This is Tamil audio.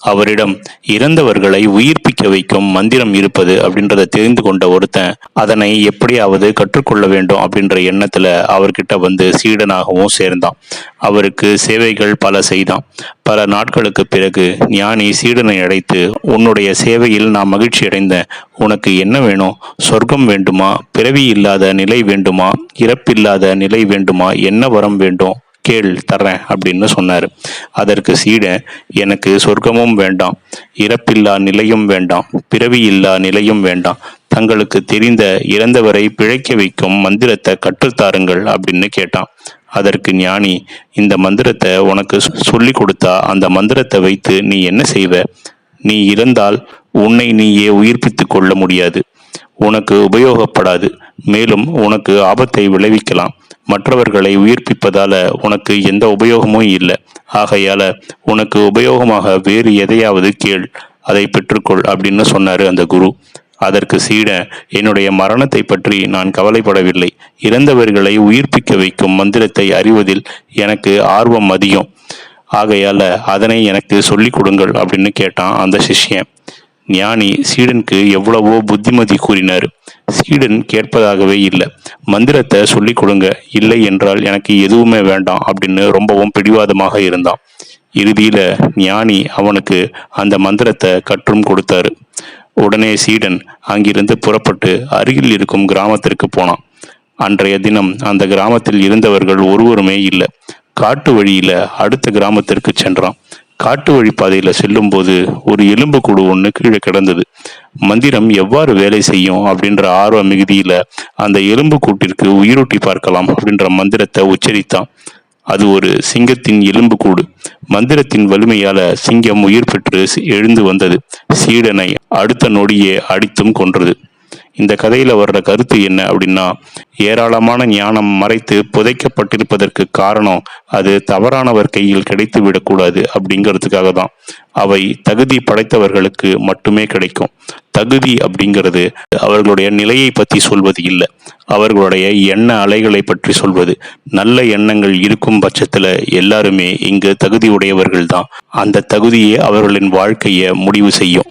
அவரிடம் இறந்தவர்களை உயிர்ப்பிக்க வைக்கும் மந்திரம் இருப்பது அப்படின்றத தெரிந்து கொண்ட ஒருத்தன் அதனை எப்படியாவது கற்றுக்கொள்ள வேண்டும் அப்படின்ற எண்ணத்துல அவர்கிட்ட வந்து சீடனாகவும் சேர்ந்தான். அவருக்கு சேவைகள் பல செய்தான். பல நாட்களுக்கு பிறகு ஞானி சீடனை அழைத்து உன்னுடைய சேவையில் நான் மகிழ்ச்சி அடைந்தேன். உனக்கு என்ன வேணும்? சொர்க்கம் வேண்டுமா? பிறவி இல்லாத நிலை வேண்டுமா? இறப்பில்லாத நிலை வேண்டுமா? என்ன வரம் வேண்டும்? கேள் தர்றேன் அப்படின்னு சொன்னார். அதற்கு சீடன் எனக்கு சொர்க்கமும் வேண்டாம் இறப்பில்லா நிலையும் வேண்டாம் பிறவி இல்லா நிலையும் வேண்டாம் தங்களுக்கு தெரிந்த இறந்தவரை பிழைக்க வைக்கும் மந்திரத்தை கற்றுத்தாருங்கள் அப்படின்னு கேட்டான். அதற்கு ஞானி இந்த மந்திரத்தை உனக்கு சொல்லி கொடுத்தா அந்த மந்திரத்தை வைத்து நீ என்ன செய்வ? நீ இறந்தால் உன்னை நீயே உயிர்ப்பித்து கொள்ள முடியாது. உனக்கு உபயோகப்படாது மேலும் உனக்கு ஆபத்தை விளைவிக்கலாம். மற்றவர்களை உயிர்ப்பிப்பதால உனக்கு எந்த உபயோகமும் இல்லை. ஆகையால உனக்கு உபயோகமாக வேறு எதையாவது கேள். அதை பெற்றுக்கொள் அப்படின்னு சொன்னாரு அந்த குரு. அதற்கு சீடன் என்னுடைய மரணத்தை பற்றி நான் கவலைப்படவில்லை. இறந்தவர்களை உயிர்ப்பிக்க வைக்கும் மந்திரத்தை அறிவதில் எனக்கு ஆர்வம் அதிகம். ஆகையால அதனை எனக்கு சொல்லிக் கொடுங்கள் அப்படின்னு கேட்டான் அந்த சிஷ்யன். ஞானி சீடனுக்கு எவ்வளவோ புத்திமதி கூறினார். சீடன் கேட்பதாகவே இல்லை. மந்திரத்தை சொல்லி கொடுங்க. இல்லை என்றால் எனக்கு எதுவுமே வேண்டாம் அப்படின்னு ரொம்பவும் பிடிவாதமாக இருந்தான். இறுதியில ஞானி அவனுக்கு அந்த மந்திரத்தை கற்றும் கொடுத்தாரு. உடனே சீடன் அங்கிருந்து புறப்பட்டு அருகில் இருக்கும் கிராமத்திற்கு போனான். அன்றைய தினம் அந்த கிராமத்தில் இருந்தவர்கள் ஒருவருமே இல்லை. காட்டு வழியில அடுத்த கிராமத்திற்கு சென்றான். காட்டு வழி பாதையில செல்லும் போது ஒரு எலும்பு கூடு ஒன்று கீழே கிடந்தது. மந்திரம் எவ்வாறு வேலை செய்யும் அப்படின்ற ஆர்வ மிகுதியில அந்த எலும்பு கூட்டிற்கு உயிரூட்டி பார்க்கலாம் அப்படின்ற மந்திரத்தை உச்சரித்தான். அது ஒரு சிங்கத்தின் எலும்பு கூடு. மந்திரத்தின் வலிமையால சிங்கம் உயிர் பெற்று எழுந்து வந்தது. சீடனை அடுத்த நொடியே அடித்தும் கொன்றது. இந்த கதையில வர்ற கருத்து என்ன அப்படின்னா ஏராளமான ஞானம் மறைத்து புதைக்கப்பட்டிருப்பதற்கு காரணம் அது தவறானவர் கையில் கிடைத்து விடக்கூடாது அப்படிங்கிறதுக்காக தான். அவை தகுதி படைத்தவர்களுக்கு மட்டுமே கிடைக்கும். தகுதி அப்படிங்கிறது அவர்களுடைய நிலையை பற்றி சொல்வது இல்லை. அவர்களுடைய எண்ண அலைகளை பற்றி சொல்வது. நல்ல எண்ணங்கள் இருக்கும் பட்சத்தில் எல்லாருமே இங்கு தகுதி உடையவர்கள் தான். அந்த தகுதியே அவர்களின் வாழ்க்கையை முடிவு செய்யும்.